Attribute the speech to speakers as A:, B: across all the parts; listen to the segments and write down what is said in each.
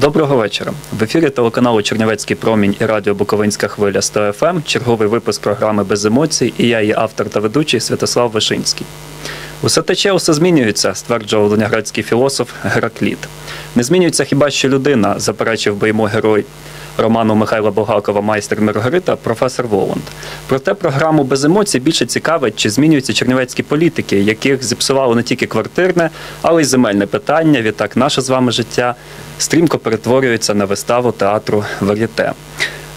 A: Доброго вечора. В ефірі телеканалу Чернівецький промінь і радіо Буковинська хвиля 100 ФМ. Черговий випуск програми без емоцій. І я, її автор та ведучий Святослав Вишинський. Усе тече, усе змінюється, стверджував леніградський філософ Геракліт. Не змінюється хіба що людина, заперечив би йому герой роману Михайла Булгакова Майстер Маргарита, професор Воланд. Проте програму без емоцій більше цікавить, чи змінюються чернівецькі політики, яких зіпсувало не тільки квартирне, але й земельне питання. Відтак, наше з вами життя стрімко перетворюється на виставу театру Вар'єте.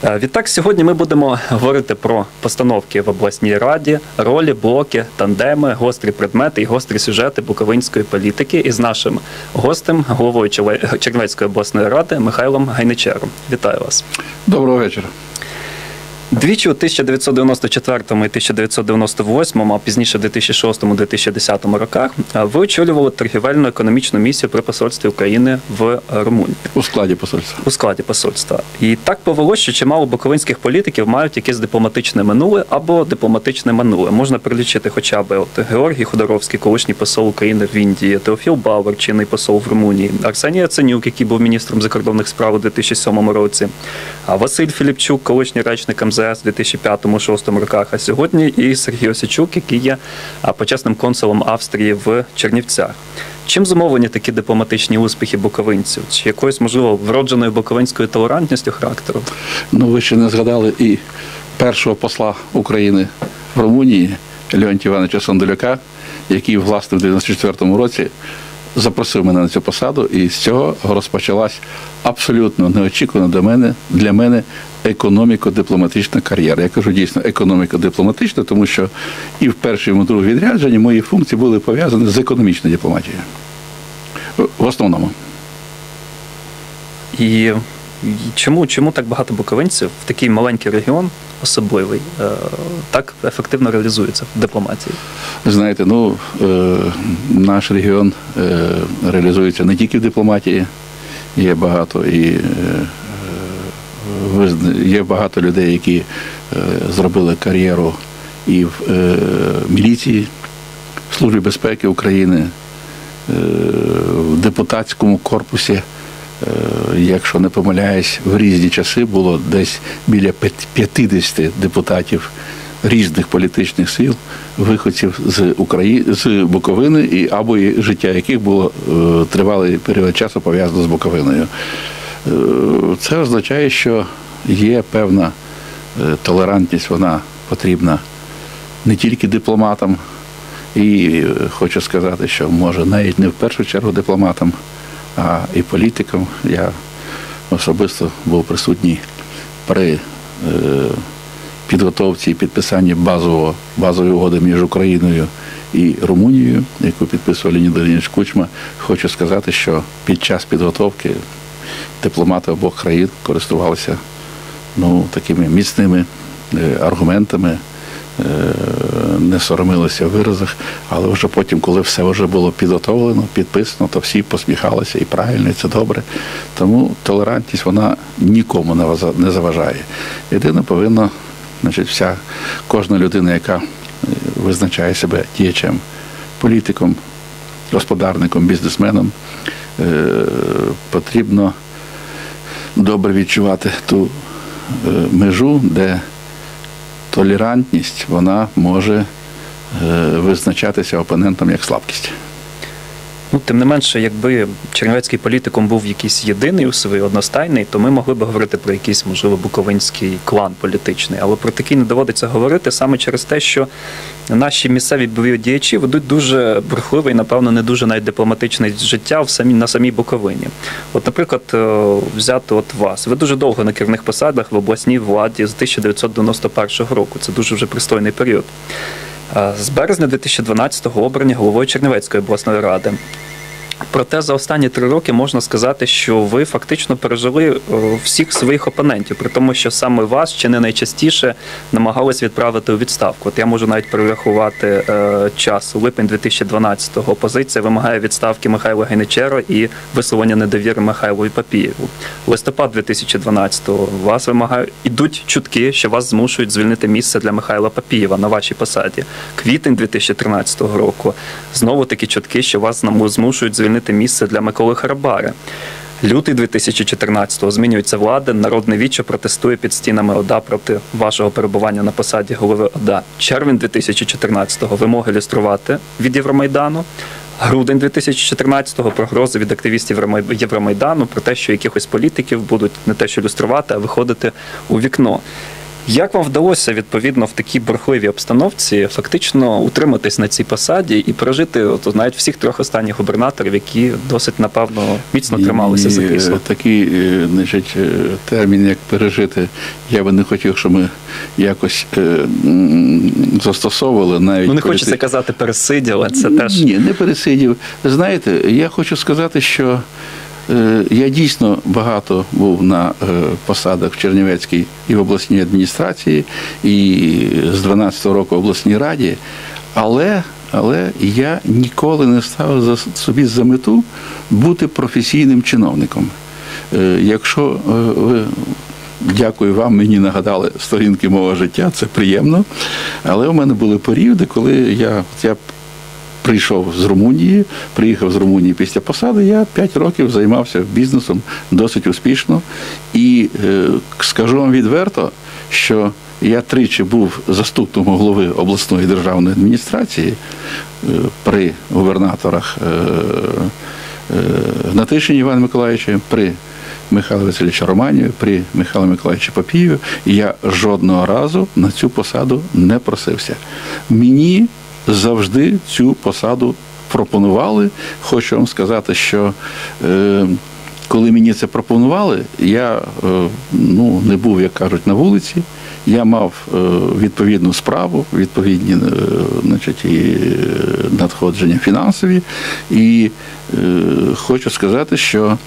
A: Е, Відтак, сьогодні ми будемо говорити про постановки в обласній раді, ролі, блоки, тандеми, гострі предмети і гострі сюжети буковинської політики із нашим гостем, головою Чернівецької обласної ради Михайлом Гайничером. Вітаю вас.
B: Доброго вечора.
A: Двічі у 1994 і 1998, а пізніше в 2006-2010 роках е, ви очолювали торгівельну економічну місію при посольстві України в Румунії.
B: У складі посольства.
A: у складі посольства. І так повелося, що чимало буковинських політиків мають якесь дипломатичне минуле або дипломатичне минуле. Можна прилічити хоча б от Георгій Ходоровський, колишній посол України в Індії, Теофіл Бауер, чинний посол в Румунії, Арсеній Яценюк, який був міністром закордонних справ у 2007 році, а Василь Філіпчук, колишній речник МЗС у 2005-2006 роках. А сьогодні і Сергій Осічук, який є почесним консулом Австрії в Чернівцях. Чим зумовлені такі дипломатичні успіхи буковинців? Чи якоюсь, можливо, вродженою буковинською толерантністю характеру?
B: Ну, ви ще не згадали і першого посла України в Румунії Леонтія Івановича Сондоляка, який, власне, в 94-му році запросив мене на цю посаду, і з цього розпочалась абсолютно неочікувана до мене для мене економіко-дипломатична кар'єра. Я кажу дійсно економіко-дипломатична, тому що і в першому і в другому відрядженні мої функції були пов'язані з економічною дипломатією. В основному.
A: І чому, чому так багато буковинців в такий маленький регіон, особливий, е, так ефективно реалізується в дипломатії?
B: Знаєте, ну е, наш регіон е, реалізується не тільки в дипломатії, є багато і є багато людей, які зробили кар'єру і в міліції, в Службі безпеки України, в депутатському корпусі. Е, Якщо не помиляюсь, в різні часи було десь біля 50 депутатів різних політичних сил, виходців з України з Буковини, і або і життя яких було е, тривалий період часу пов'язано з Буковиною. Е, Це означає, що є певна толерантність, вона потрібна не тільки дипломатам, і хочу сказати, що може навіть не в першу чергу дипломатам, а і політикам. Я особисто був присутній при е, підготовці і підписанні базового, базової угоди між Україною і Румунією, яку підписував Леонід Леонідович Кучма. Хочу сказати, що під час підготовки дипломати обох країн користувалися ну, такими міцними е, аргументами, не соромилися в виразах, але вже потім, коли все вже було підготовлено, підписано, то всі посміхалися і правильно, і це добре. Тому толерантність вона нікому не заважає. Єдине повинна, значить, вся кожна людина, яка е, визначає себе діячем, політиком, господарником, бізнесменом, е, потрібно добре відчувати ту е, межу, де толерантність вона може е, визначатися опонентом як слабкість.
A: Ну, тим не менше, якби чернівецький політикум був якийсь єдиний у своїй одностайний, то ми могли б говорити про якийсь, можливо, буковинський клан політичний. Але про такий не доводиться говорити саме через те, що наші місцеві бойові діячі ведуть дуже брехливе і, напевно, не дуже навіть дипломатичне життя в самій, на самій Буковині. От, наприклад, е, взяти от вас. Ви дуже довго на керівних посадах в обласній владі з 1991 року. Це дуже вже пристойний період. Е, З березня 2012-го обрані головою Чернівецької обласної ради. Проте за останні три роки можна сказати, що ви фактично пережили е, всіх своїх опонентів, при тому, що саме вас чи не найчастіше намагались відправити у відставку. От я можу навіть перерахувати е, час липень 2012-го. Опозиція вимагає відставки Михайла Гайничера і висловлення недовіри Михайлові Папієву. Листопад 2012-го вас вимагають ідуть чутки, що вас змушують звільнити місце для Михайла Папієва на вашій посаді. Квітень 2013 року знову такі чутки, що вас змушують звільнити місце для Миколи Харабари. Лютий 2014-го змінюється влада. Народне віче протестує під стінами ОДА проти вашого перебування на посаді голови ОДА. Червень 2014-го вимоги люструвати від Євромайдану. Грудень 2014-го прогрози від активістів Євромайдану про те, що якихось політиків будуть не те, що люструвати, а виходити у вікно. Як вам вдалося відповідно в такій бурхливій обстановці фактично утриматись на цій посаді і прожити от, навіть всіх трьох останніх губернаторів, які досить напевно міцно трималися за крісло?
B: е, Такий е, значить, е, термін, як пережити, я би не хотів, щоб ми якось е, застосовували навіть.
A: Ну не хочеться
B: тим-
A: казати пересиділ, але це теж
B: Ні, не пересидів. Знаєте, я хочу сказати, що я дійсно багато був на е, посадах в Чернівецькій і в обласній адміністрації, і з 12-го року в обласній раді, але, але я ніколи не ставив за собі за мету бути професійним чиновником. Е, Якщо е, ви Дякую вам, мені нагадали сторінки мого життя, це приємно. Але у мене були періоди, коли я, я прийшов з Румунії, приїхав з Румунії після посади, я 5 років займався бізнесом досить успішно. І е, скажу вам відверто, що я тричі був заступником голови обласної державної адміністрації е, при губернаторах е, Гнатишині Івана Миколаївича, при Михайло Васильовича Романію, при Михайло Миколаївичі Папієві, і я жодного разу на цю посаду не просився. Мені завжди цю посаду пропонували. Хочу вам сказати, що е, коли мені це пропонували, я е, ну, не був, як кажуть, на вулиці. Я мав е, відповідну справу, відповідні е, значить, і е, надходження фінансові. І е, хочу сказати, що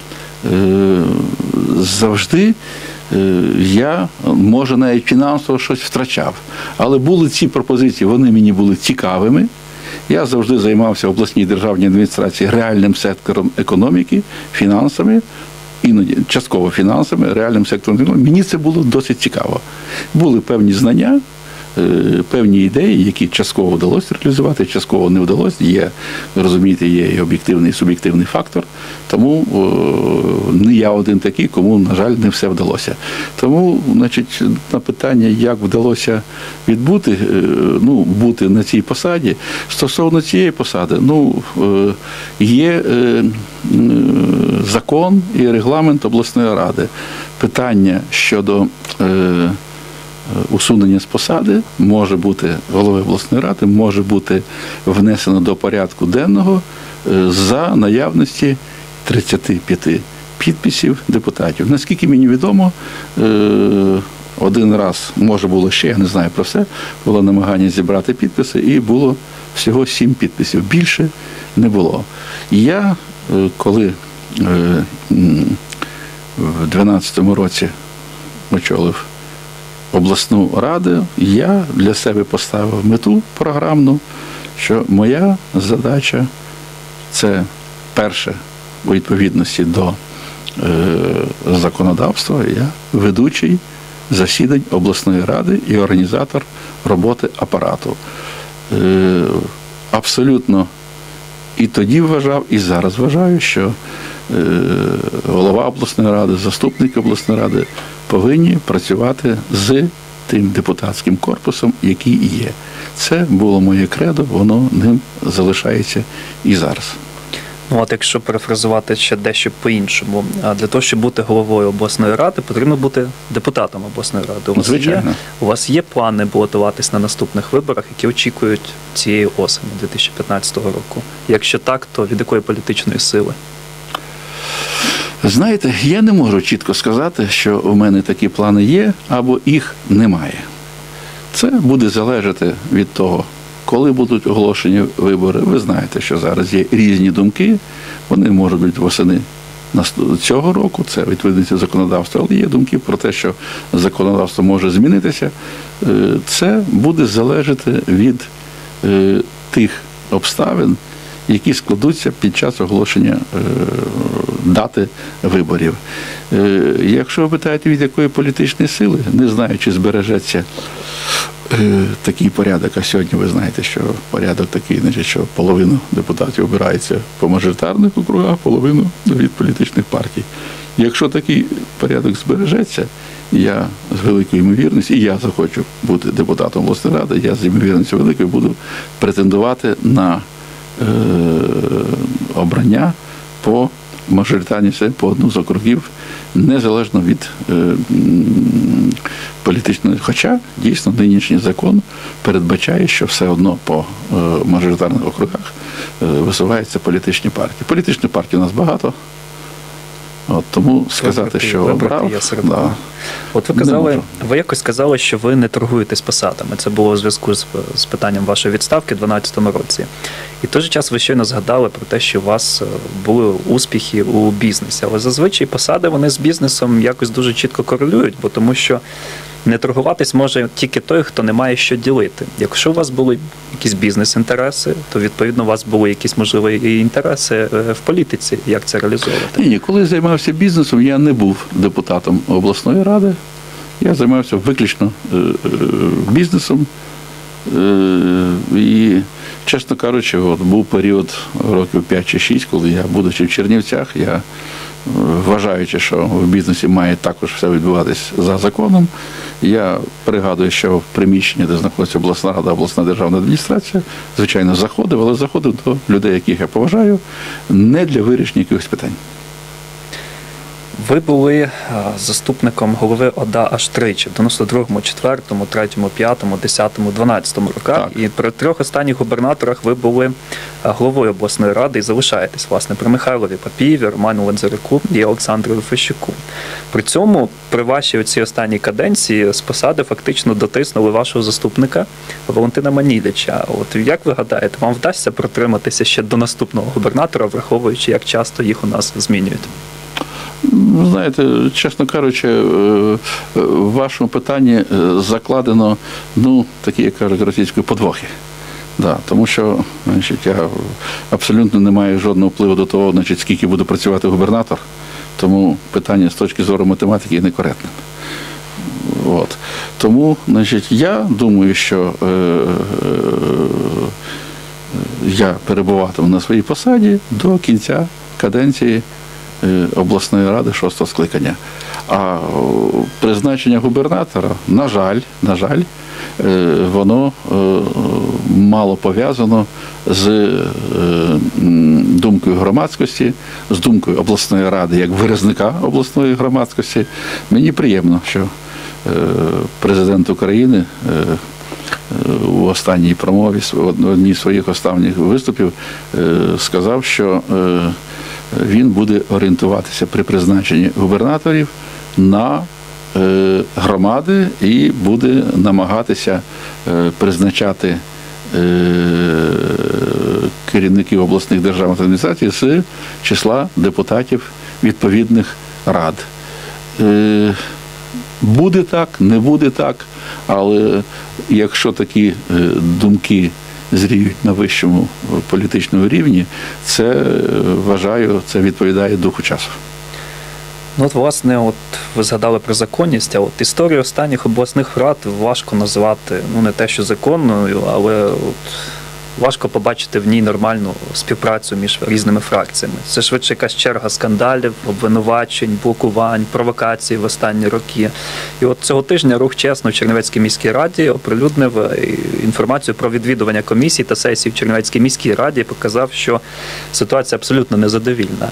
B: е, завжди я, може, навіть фінансово щось втрачав. Але були ці пропозиції, вони мені були цікавими. Я завжди займався обласній державній адміністрації реальним сектором економіки, фінансами, іноді частково фінансами, реальним сектором економіки. Мені це було досить цікаво. Були певні знання, е, певні ідеї, які частково вдалося реалізувати, частково не вдалося. Є, розумієте, є і об'єктивний і суб'єктивний фактор. Тому не я один такий, кому, на жаль, не все вдалося. Тому, значить, на питання, як вдалося відбути, е, ну, бути на цій посаді, стосовно цієї посади, ну, е, є е, закон і регламент обласної ради. Питання щодо е, усунення з посади може бути голови обласної ради, може бути внесено до порядку денного е, за наявності 35 підписів депутатів. Наскільки мені відомо, е, один раз, може було ще, я не знаю про все, було намагання зібрати підписи, і було всього сім підписів. Більше не було. Я, е, коли е, в 2012 році очолив обласну раду, я для себе поставив мету програмну, що моя задача це перше у відповідності до е, законодавства, я ведучий засідань обласної ради і організатор роботи апарату. Е, абсолютно і тоді вважав, і зараз вважаю, що голова обласної ради, заступники обласної ради повинні працювати з тим депутатським корпусом, який є. Це було моє кредо, воно ним залишається і зараз.
A: Ну, от якщо перефразувати ще дещо по-іншому, а для того, щоб бути головою обласної ради, потрібно бути депутатом обласної ради. У вас, є,
B: Звичайно.
A: у вас є плани балотуватись на наступних виборах, які очікують цієї осені 2015 року? Якщо так, то від якої політичної сили?
B: Знаєте, я не можу чітко сказати, що у мене такі плани є або їх немає. Це буде залежати від того, коли будуть оголошені вибори. Ви знаєте, що зараз є різні думки, вони можуть бути восени цього року, це відповідності законодавства, але є думки про те, що законодавство може змінитися. Е, Це буде залежати від е, тих обставин, які складуться під час оголошення е, дати виборів. Е, Якщо ви питаєте, від якої політичної сили, не знаю, чи збережеться е, такий порядок, а сьогодні ви знаєте, що порядок такий, значить, що половина депутатів обирається по мажоритарних округах, половину від політичних партій. Якщо такий порядок збережеться, я з великою ймовірністю, і я захочу бути депутатом обласної ради, я з ймовірністю великою буду претендувати на е, обрання по мажоритарній системі, по одну з округів, незалежно від е, політичної. Хоча дійсно нинішній закон передбачає, що все одно по е, мажоритарних округах е, висуваються політичні партії. Політичних партій у нас багато. От, тому сказати,
A: Вибрати-
B: що
A: вибрати
B: обрав,
A: є
B: да.
A: От ви казали, ви якось сказали, що ви не торгуєтесь посадами. Це було у зв'язку з, з питанням вашої відставки у 2012 році. І в той же час ви щойно згадали про те, що у вас е, були успіхи у бізнесі. Але зазвичай посади вони з бізнесом якось дуже чітко корелюють, бо тому що не торгуватись може тільки той, хто не має що ділити. Якщо у вас були якісь бізнес-інтереси, то відповідно у вас були якісь можливі інтереси е, в політиці, як це реалізовувати.
B: Ні, ні, коли займався бізнесом, я не був депутатом обласної ради. Я займався виключно е, е, бізнесом. І, чесно кажучи, от був період років 5 чи 6, коли я, будучи в Чернівцях, я, вважаючи, що в бізнесі має також все відбуватись за законом, я пригадую, що в приміщенні, де знаходиться обласна рада, обласна державна адміністрація, звичайно, заходив, але заходив до людей, яких я поважаю, не для вирішення якихось питань.
A: Ви були е, заступником голови ОДА аж тричі в 92-му, 4-му, 3-му, 5-му, 10-му, 12-му роках. І при трьох останніх губернаторах ви були е, головою обласної ради і залишаєтесь, власне, при Михайлові Папієві, Роману Ланзарику і Олександру Фещуку. При цьому, при вашій оцій останній каденції, з посади фактично дотиснули вашого заступника Валентина Маніліча. От як ви гадаєте, вам вдасться протриматися ще до наступного губернатора, враховуючи, як часто їх у нас змінюють?
B: Знаєте, чесно кажучи, е, в вашому питанні е, закладено, ну, такі, як кажуть, російської подвохи. Да, тому що значить, я абсолютно не маю жодного впливу до того, значить, скільки буде працювати губернатор, тому питання з точки зору математики є некоректним. От. Тому, значить, я думаю, що е, е, я перебуватиму на своїй посаді до кінця каденції обласної ради шостого скликання. А призначення губернатора, на жаль, на жаль, е, воно е, мало пов'язано з е, думкою громадськості, з думкою обласної ради як виразника обласної громадськості. Мені приємно, що е, президент України е, у останній промові, в одній з своїх останніх виступів, е, сказав, що е, він буде орієнтуватися при призначенні губернаторів на е, громади і буде намагатися е, призначати е, керівників обласних державних адміністрацій з числа депутатів відповідних рад. Буде так, не буде так, але якщо такі думки зріють на вищому політичному рівні, це е, вважаю, це відповідає духу часу.
A: Ну, от, власне, от ви згадали про законність, а от історію останніх обласних рад важко назвати, ну не те, що законною, але от важко побачити в ній нормальну співпрацю між різними фракціями. Це швидше якась черга скандалів, обвинувачень, блокувань, провокацій в останні роки. І от цього тижня рух чесно в Чернівецькій міській раді оприлюднив е, інформацію про відвідування комісій та сесій в Чернівецькій міській раді показав, що ситуація абсолютно незадовільна.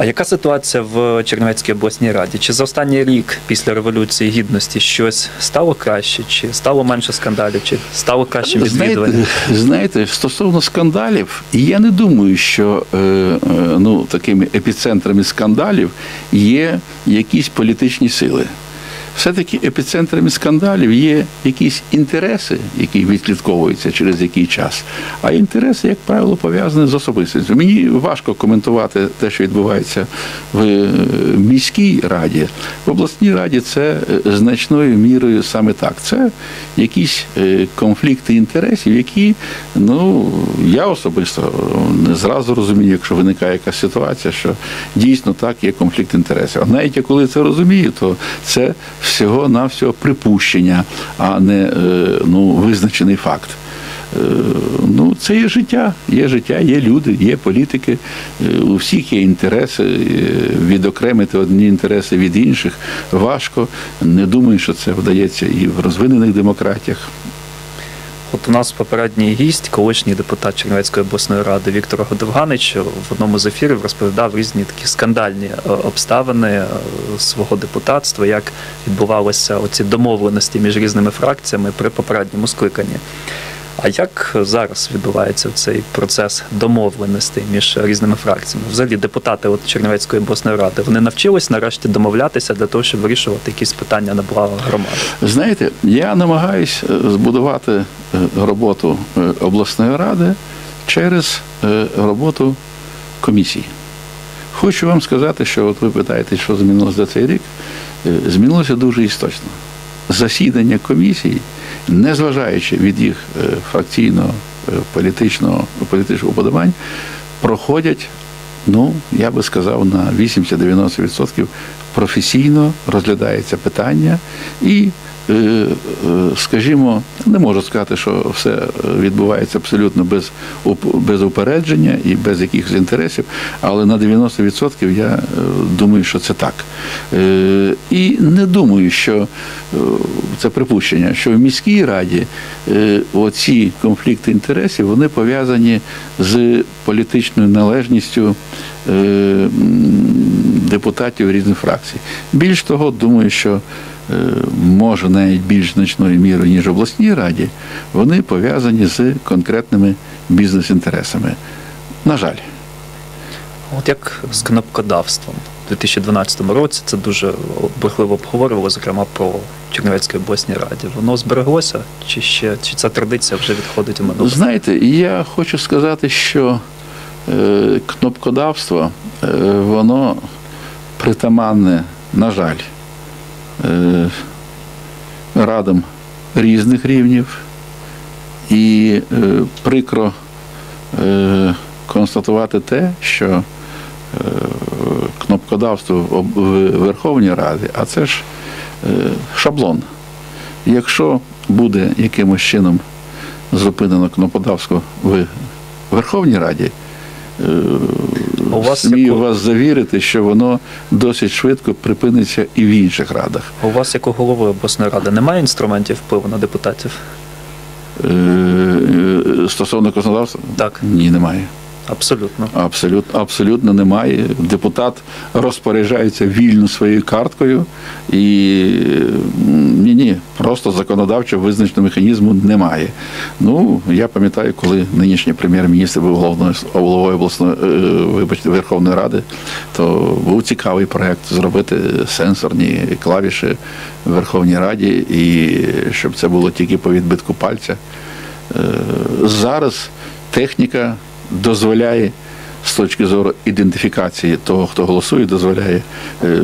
A: А яка ситуація в Чернівецькій обласній раді? Чи за останній рік після революції гідності щось стало краще, чи стало менше скандалів, чи стало краще відвідування?
B: Знаєте, знаєте, стосовно скандалів, я не думаю, що е, е, ну, такими епіцентрами скандалів є якісь політичні сили. Все-таки епіцентрами скандалів є якісь інтереси, які відслідковуються через який час. А інтереси, як правило, пов'язані з особистістю. Мені важко коментувати те, що відбувається в е, міській раді. В обласній раді це е, значною мірою саме так. Це якісь е, конфлікти інтересів, які, ну, я особисто не зразу розумію, якщо виникає якась ситуація, що дійсно так є конфлікт інтересів. А навіть коли це розумію, то це всього навсього припущення, а не е, ну, визначений факт. Е, Ну, це є життя, є життя, є люди, є політики. Е, У всіх є інтереси. Відокремити одні інтереси від інших важко. Не думаю, що це вдається і в розвинених демократіях.
A: От у нас попередній гість, колишній депутат Чернівецької обласної ради Віктор Годовганич в одному з ефірів розповідав різні такі скандальні е, обставини е, свого депутатства, як відбувалися оці домовленості між різними фракціями при попередньому скликанні. А як зараз відбувається цей процес домовленостей між різними фракціями? Взагалі, депутати от Чернівецької обласної ради вони навчились нарешті домовлятися для того, щоб вирішувати якісь питання на благо громади.
B: Знаєте, я намагаюсь е, збудувати роботу е, обласної ради через е, роботу комісій. Хочу вам сказати, що от ви питаєте, що змінилося за цей рік. Е, Змінилося дуже істочно. Засідання комісій, незважаючи від їх е, фракційного, е, політичного, політичного уподобань, проходять, ну, я би сказав, на 80-90% професійно розглядається питання і, е, е, скажімо, не можу сказати, що все відбувається абсолютно без, без упередження і без якихось інтересів, але на 90% я е, думаю, що це так. Е, І не думаю, що е, це припущення, що в міській раді е, оці конфлікти інтересів вони пов'язані з політичною належністю е, депутатів різних фракцій. Більш того, думаю, що е, може навіть більш значною мірою, ніж в обласній раді, вони пов'язані з конкретними бізнес-інтересами. На жаль.
A: От як з кнопкодавством у 2012 році це дуже бурхливо обговорювали, зокрема про Чернівецькій обласній раді. Воно збереглося, чи ще чи ця традиція вже відходить у минуле?
B: Знаєте, я хочу сказати, що е, кнопкодавство, е, воно притаманне, на жаль, е, радам різних рівнів. І е, прикро е, констатувати те, що е, кнопкодавство в Верховній Раді, а це ж е, шаблон. Якщо буде якимось чином зупинено кноподавство в Верховній Раді, е,
A: У вас
B: смію
A: яку-
B: вас завірити, що воно досить швидко припиниться і в інших радах.
A: У вас, як у голови обласної ради, немає інструментів впливу на депутатів?
B: Е, е, Стосовно законодавства?
A: Так,
B: Ні, немає.
A: Абсолютно.
B: Абсолютно, абсолютно немає. Депутат розпоряджається вільно своєю карткою, і ні, ні, просто законодавчо визначеного механізму немає. Ну, я пам'ятаю, коли нинішній прем'єр-міністр був головною головою обласної е, вибачте, Верховної Ради, то був цікавий проект зробити сенсорні клавіші в Верховній Раді, і щоб це було тільки по відбитку пальця. Е, Зараз техніка дозволяє з точки зору ідентифікації того, хто голосує, дозволяє, е,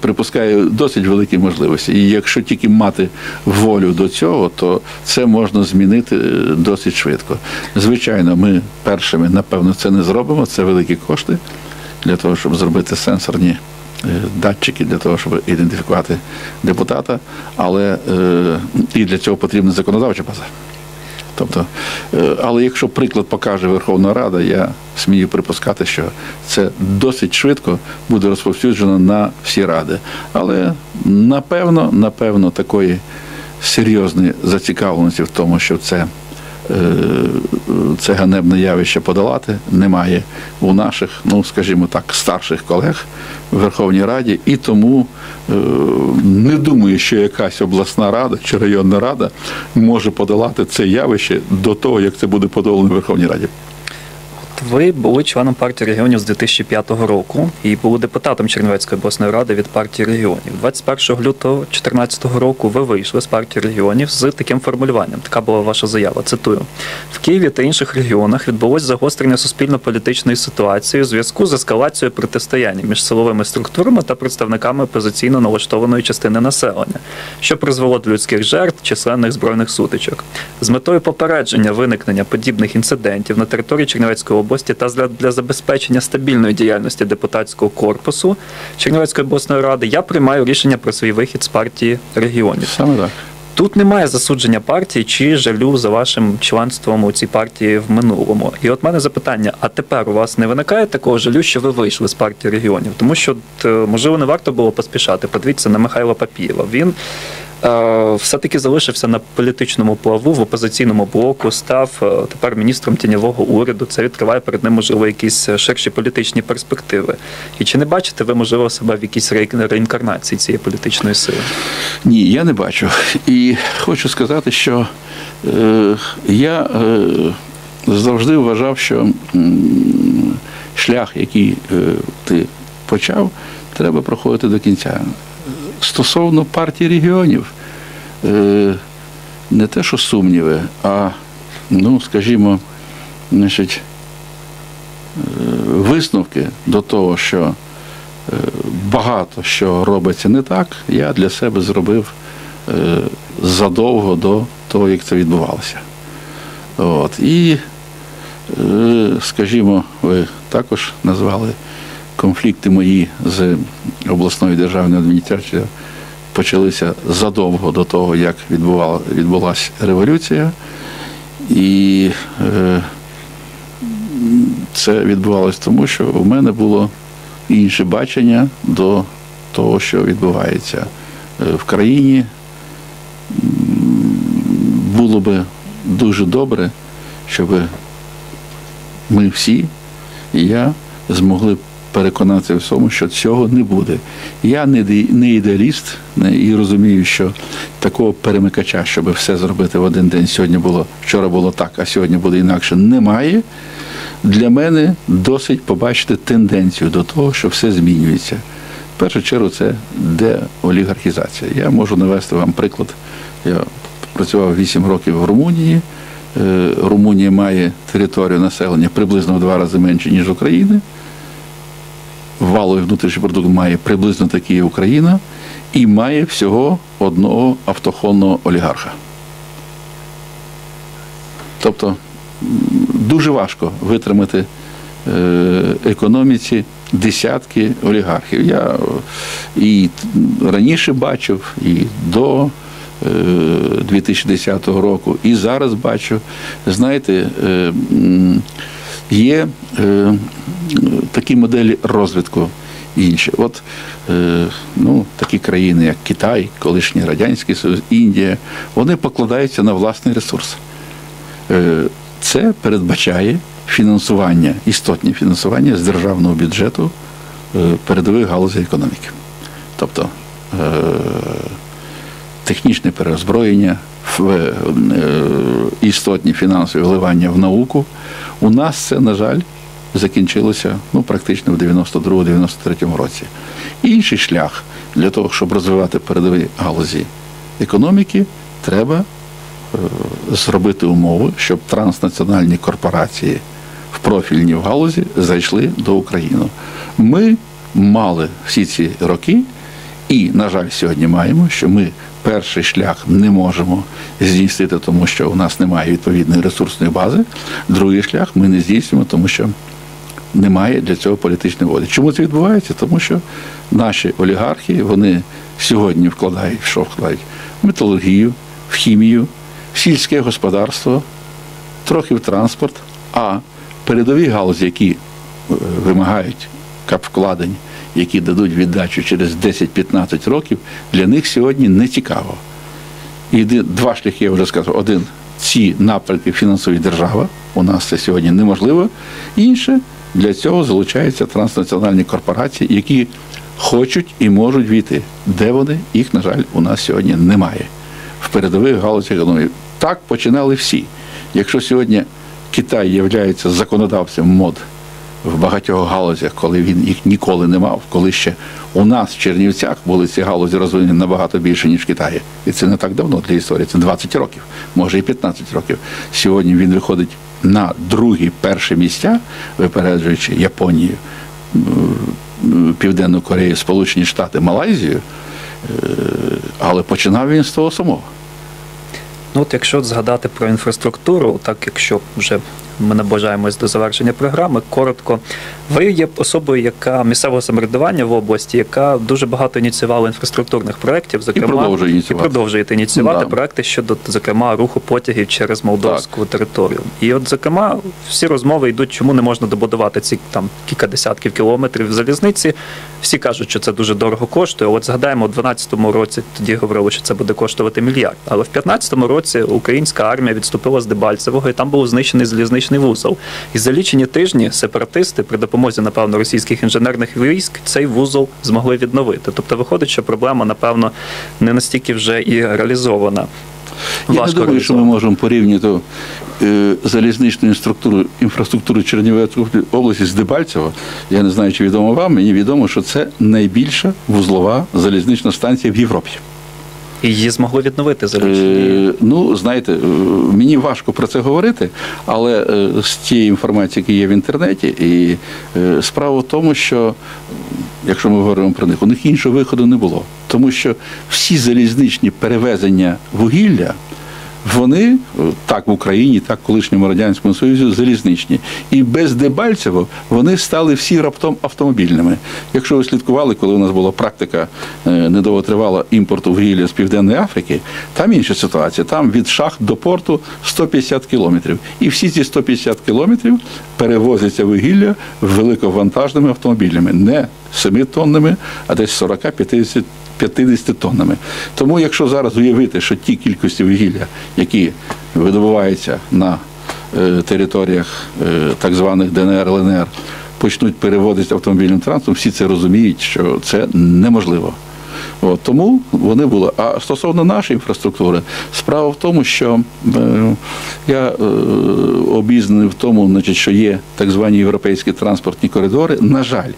B: припускає досить великі можливості. І якщо тільки мати волю до цього, то це можна змінити е, досить швидко. Звичайно, ми першими, напевно, це не зробимо, це великі кошти для того, щоб зробити сенсорні е, датчики для того, щоб ідентифікувати депутата, але е, і для цього потрібна законодавча база. Тобто, е, але якщо приклад покаже Верховна Рада, я смію припускати, що це досить швидко буде розповсюджено на всі ради. Але напевно, напевно, такої серйозної зацікавленості в тому, що це, це ганебне явище подолати, немає у наших, ну скажімо так, старших колег в Верховній Раді, і тому е, не думаю, що якась обласна рада чи районна рада може подолати це явище до того, як це буде подолано в Верховній Раді.
A: Ви були членом партії регіонів з 2005 року і були депутатом Чернівецької обласної ради від партії регіонів. 21 лютого 2014 року ви вийшли з партії регіонів з таким формулюванням. Така була ваша заява. Цитую: в Києві та інших регіонах відбулось загострення суспільно-політичної ситуації у зв'язку з ескалацією протистояння між силовими структурами та представниками опозиційно налаштованої частини населення, що призвело до людських жертв, численних збройних сутичок. З метою попередження виникнення подібних інцидентів на території Чернівецької області області та для, для забезпечення стабільної діяльності депутатського корпусу Чернівецької обласної ради я приймаю рішення про свій вихід з партії регіонів.
B: Саме так.
A: Тут немає засудження партії чи жалю за вашим членством у цій партії в минулому. І от мене запитання: а тепер у вас не виникає такого жалю, що ви вийшли з партії регіонів? Тому що е, можливо не варто було поспішати. Подивіться на Михайла Папієва. Він все-таки залишився на політичному плаву в опозиційному блоку, став е, тепер міністром тіньового уряду. Це відкриває перед ним, можливо, якісь ширші політичні перспективи. І чи не бачите ви, можливо, себе в якійсь ре- реінкарнації цієї політичної сили?
B: Ні, я не бачу. І хочу сказати, що е, я е, завжди вважав, що шлях, який е, ти почав, треба проходити до кінця. Стосовно партії регіонів, е, не те, що сумніви, а, ну, скажімо, значить, е, висновки до того, що е, багато що робиться не так, я для себе зробив задовго до того, як це відбувалося. От. І, скажімо, ви також назвали конфлікти мої з обласною державною адміністрацією почалися задовго до того, як відбулася революція. І е, це відбувалося тому, що в мене було інше бачення до того, що відбувається е, в країні. Було би дуже добре, щоб ми всі, і я, змогли переконатися в тому, що цього не буде. Я не ідеаліст і розумію, що такого перемикача, щоб все зробити в один день, сьогодні було, вчора було так, а сьогодні буде інакше, немає. Для мене досить побачити тенденцію до того, що все змінюється. В першу чергу це деолігархізація. Я можу навести вам приклад. Я працював 8 років в Румунії. Е, Румунія має територію населення приблизно в два рази менше, ніж Україна. Валовий внутрішній продукт має приблизно такий, як Україна, і має всього одного автохонного олігарха. Тобто дуже важко витримати е, економіці десятки олігархів. Я е, і раніше бачив, і до е, 2010 року, і зараз бачу. Знаєте, е, є е, такі моделі розвитку інші. От е, ну, такі країни, як Китай, колишній Радянський Союз, Індія, вони покладаються на власний ресурс. Е, Це передбачає фінансування, істотне фінансування з державного бюджету е, передових галузей економіки. Тобто е, технічне переозброєння, ф- е, істотні фінансові вливання в науку. У нас це, на жаль, закінчилося ну, практично в 92-93 році. Інший шлях для того, щоб розвивати передові галузі економіки, треба е, зробити умови, щоб транснаціональні корпорації в профільній галузі зайшли до України. Ми мали всі ці роки, і, на жаль, сьогодні маємо, що ми перший шлях не можемо здійснити, тому що у нас немає відповідної ресурсної бази. Другий шлях ми не здійснюємо, тому що немає для цього політичної води. Чому це відбувається? Тому що наші олігархи вони сьогодні вкладають, що вкладають? В металургію, в хімію, в сільське господарство, трохи в транспорт, а передові галузі, які е, вимагають кап вкладень, які дадуть віддачу через 10-15 років, для них сьогодні не цікаво. І два шляхи я вже сказав. Один ці напрямки фінансує держава. У нас це сьогодні неможливо. Інше для цього залучаються транснаціональні корпорації, які хочуть і можуть війти. Де вони? Їх, на жаль, у нас сьогодні немає. В передових галузях економіки. Так починали всі. Якщо сьогодні Китай є законодавцем мод в багатьох галузях, коли він їх ніколи не мав, коли ще у нас в Чернівцях були ці галузі розвинені набагато більше, ніж в Китаї. І це не так давно для історії, це 20 років, може і 15 років. Сьогодні він виходить на другі перші місця, випереджуючи Японію, Південну Корею, Сполучені Штати, Малайзію. Е, Але починав він з того самого.
A: Ну, от якщо згадати про інфраструктуру, так якщо вже ми наближаємось до завершення програми. Коротко, ви є особою, яка місцевого самоврядування в області, яка дуже багато ініціювала інфраструктурних проєктів, зокрема
B: продовжує
A: і продовжуєте ініціювати
B: Да.
A: проекти щодо зокрема руху потягів через молдовську територію. І от зокрема всі розмови йдуть, чому не можна добудувати ці там кілька десятків кілометрів залізниці. Всі кажуть, що це дуже дорого коштує. От згадаємо, у 12-му році тоді говорили, що це буде коштувати мільярд. Але в 15-му році українська армія відступила з Дебальцевого, і там був знищений залізничний вузол. І за лічені тижні сепаратисти при допомозі, напевно, російських інженерних військ цей вузол змогли відновити. Тобто виходить, що проблема, напевно, не настільки вже і реалізована.
B: Я не думаю, що ми можемо порівняти е, залізничну інструктуру, інфраструктуру Чернівецької області з Дебальцево. Я не знаю, чи відомо вам. Мені відомо, що це найбільша вузлова залізнична станція в Європі.
A: Її змогли відновити за.
B: Е, ну, знаєте, е, мені важко про це говорити, але е, з тієї інформації, яка є в інтернеті, і е, справа в тому, що якщо ми говоримо про них, у них іншого виходу не було. Тому що всі залізничні перевезення вугілля. Вони е, так в Україні, так в колишньому радянському Союзі залізничні, і без Дебальцево вони стали всі раптом автомобільними. Якщо ви слідкували, коли у нас була практика е, недовго тривала імпорту вугілля з Південної Африки, там інша ситуація. Там від шахт до порту 150 кілометрів. І всі ці 150 кілометрів перевозяться вугілля великовантажними автомобілями, не 7 тоннами, а десь 40-50 50 тоннами. Тому, якщо зараз уявити, що ті кількості вугілля, які видобуваються на е, територіях е, так званих ДНР, ЛНР, почнуть переводитися автомобільним транспортом, всі це розуміють, що це неможливо. От, тому вони були. А стосовно нашої інфраструктури, справа в тому, що е, я е, обізнаний в тому, значить, що є так звані європейські транспортні коридори. На жаль,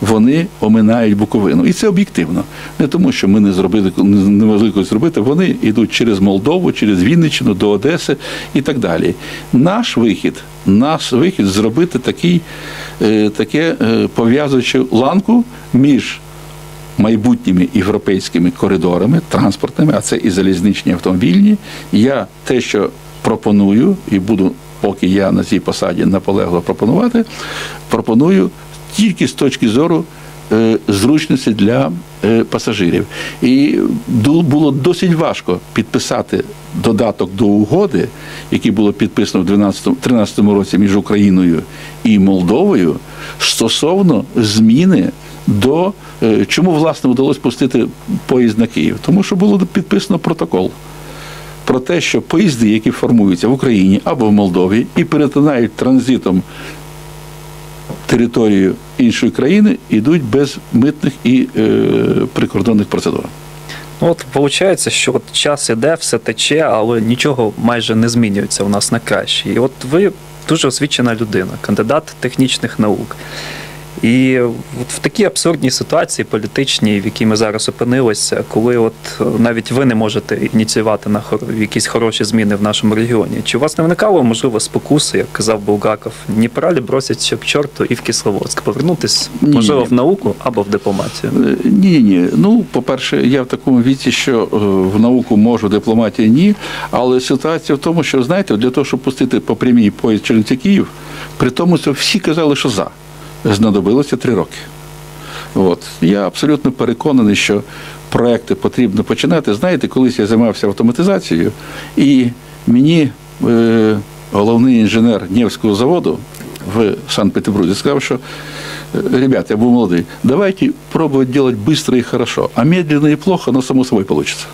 B: вони оминають Буковину. І це об'єктивно. Не тому, що ми не зробили не могли зробити. Вони йдуть через Молдову, через Вінниччину до Одеси і так далі. Наш вихід, наш вихід зробити такий, е, таке е, пов'язуючу ланку між майбутніми європейськими коридорами транспортними, а це і залізничні автомобільні. Я те, що пропоную, і буду, поки я на цій посаді наполегло пропонувати, пропоную тільки з точки зору е, зручності для е, пасажирів. І було досить важко підписати додаток до угоди, який було підписано в 2013 році між Україною і Молдовою, стосовно зміни до е, чому власне вдалося пустити поїзд на Київ? Тому що було підписано протокол. Про те, що поїзди, які формуються в Україні або в Молдові і перетинають транзитом територію іншої країни, йдуть без митних і е, прикордонних процедур.
A: Ну, От виходить, що от час іде, все тече, але нічого майже не змінюється у нас на краще. І от ви дуже освічена людина, кандидат технічних наук. І от в такій абсурдній ситуації політичній, в якій ми зараз опинилися, коли от е, навіть ви не можете ініціювати на хор- якісь хороші зміни в нашому регіоні, чи у вас не виникало можливо спокуси, як казав Булгаков, не пора ли бросить к чорту і в Кисловодськ, повернутись
B: Ні,
A: можливо
B: ні.
A: в науку або в дипломатію?
B: Ні, ні, ні. Ну, по-перше, я в такому віці, що е, в науку можу, в дипломатії ні. Але ситуація в тому, що знаєте, для того, щоб пустити по прямій поїзд Чернівці Київ, при тому, що всі казали, що за Знадобилося три роки. От. Я абсолютно переконаний, що проекти потрібно починати. Знаєте, колись я займався автоматизацією, і мені е, головний інженер Нєвського заводу в Санкт-Петербурзі сказав, що э, ребят, я был молодой, давайте пробовать делать быстро и хорошо, а медленно и плохо, оно само собой получится.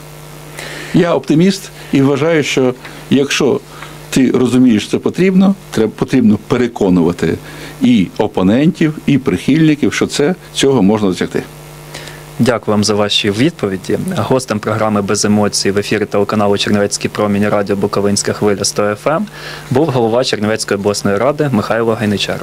B: Я оптиміст і вважаю, що якщо ти розумієш, що це потрібно, треба потрібно переконувати і опонентів, і прихильників, що це цього можна досягти.
A: Дякую вам за ваші відповіді. Гостем програми без емоцій в ефірі телеканалу Чернівецький промінь радіо Буковинська хвиля 100 FM був голова Чернівецької обласної ради Михайло Гайничар.